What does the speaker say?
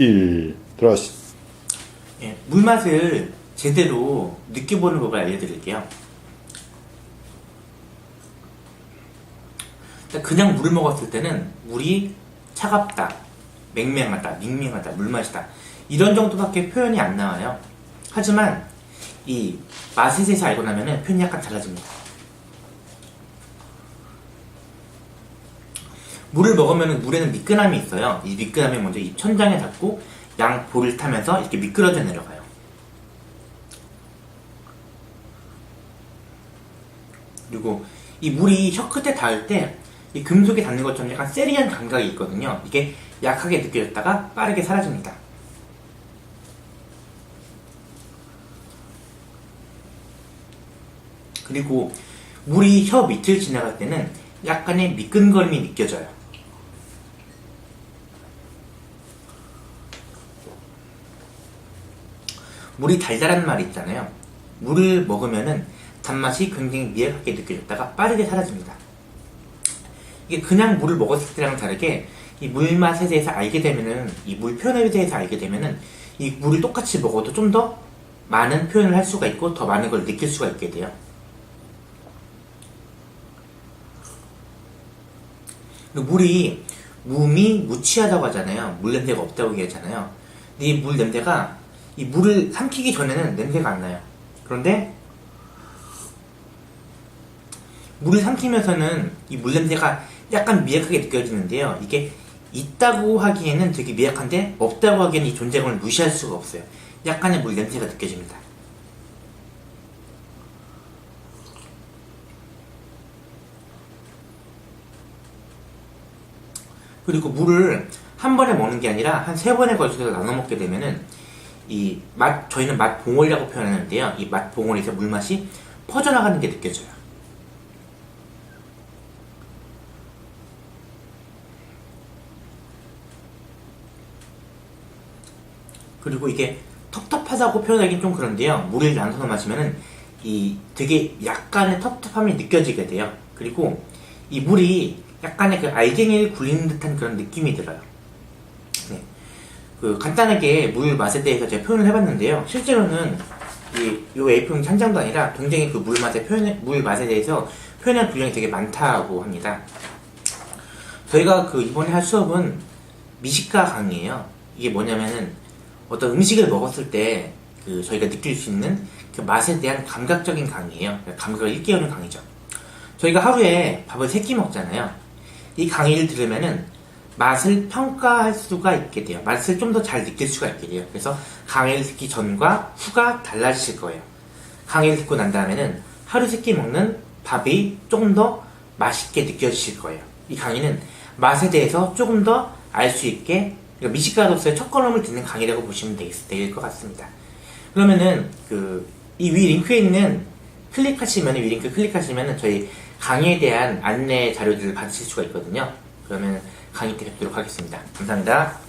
1. 들어가시. 예, 물맛을 제대로 느껴보는 법을 알려드릴게요. 그냥 물을 먹었을 때는 물이 차갑다, 맹맹하다, 밍밍하다, 물맛이다 이런 정도밖에 표현이 안 나와요. 하지만 이 맛에 대해서 알고 나면은 표현이 약간 달라집니다. 물을 먹으면 물에는 미끈함이 있어요. 이 미끈함이 먼저 입 천장에 닿고 양 볼을 타면서 이렇게 미끄러져 내려가요. 그리고 이 물이 혀 끝에 닿을 때 이 금속에 닿는 것처럼 약간 세리한 감각이 있거든요. 이게 약하게 느껴졌다가 빠르게 사라집니다. 그리고 물이 혀 밑을 지나갈 때는 약간의 미끈거림이 느껴져요. 물이 달달한 말 있잖아요. 물을 먹으면은 단맛이 굉장히 미약하게 느껴졌다가 빠르게 사라집니다. 이게 그냥 물을 먹었을 때랑 다르게 이 물맛에 대해서 알게 되면은 이 물 표현에 대해서 알게 되면은 이 물을 똑같이 먹어도 좀 더 많은 표현을 할 수가 있고 더 많은 걸 느낄 수가 있게 돼요. 그리고 물이 무미 무취하다고 하잖아요. 물 냄새가 없다고 얘기하잖아요. 근데 이 물 냄새가 이 물을 삼키기 전에는 냄새가 안 나요. 그런데 물을 삼키면서는 이 물 냄새가 약간 미약하게 느껴지는데요. 이게 있다고 하기에는 되게 미약한데 없다고 하기에는 이 존재감을 무시할 수가 없어요. 약간의 물 냄새가 느껴집니다. 그리고 물을 한 번에 먹는 게 아니라 한 세 번에 걸쳐서 나눠 먹게 되면은 이 맛, 저희는 맛 봉오리라고 표현하는데요. 이 맛 봉오리에서 물맛이 퍼져나가는 게 느껴져요. 그리고 이게 텁텁하다고 표현하기는 좀 그런데요. 물을 나눠서 마시면은 이 되게 약간의 텁텁함이 느껴지게 돼요. 그리고 이 물이 약간의 그 알갱이를 굴리는 듯한 그런 느낌이 들어요. 네. 그 간단하게 물 맛에 대해서 제가 표현을 해봤는데요. 실제로는 이, 요 A4용지 한 장도 아니라 굉장히 그 물 맛의 표현, 물 맛에 대해서 표현할 분량이 되게 많다고 합니다. 저희가 그 이번에 할 수업은 미식가 강의예요. 이게 뭐냐면은 어떤 음식을 먹었을 때 그 저희가 느낄 수 있는 그 맛에 대한 감각적인 강의예요. 그러니까 감각을 일깨우는 강의죠. 저희가 하루에 밥을 세 끼 먹잖아요. 이 강의를 들으면은 맛을 평가할 수가 있게 돼요. 맛을 좀 더 잘 느낄 수가 있게 돼요. 그래서 강의를 듣기 전과 후가 달라지실 거예요. 강의를 듣고 난 다음에는 하루 세 끼 먹는 밥이 조금 더 맛있게 느껴지실 거예요. 이 강의는 맛에 대해서 조금 더 알 수 있게 그러니까 미식가로서의 첫 걸음을 듣는 강의라고 보시면 될것 같습니다. 그러면은 그 이 위 링크에 있는 클릭하시면 위 링크 클릭하시면 저희 강의에 대한 안내 자료들을 받으실 수가 있거든요. 그러면 강의 때 뵙도록 하겠습니다. 감사합니다.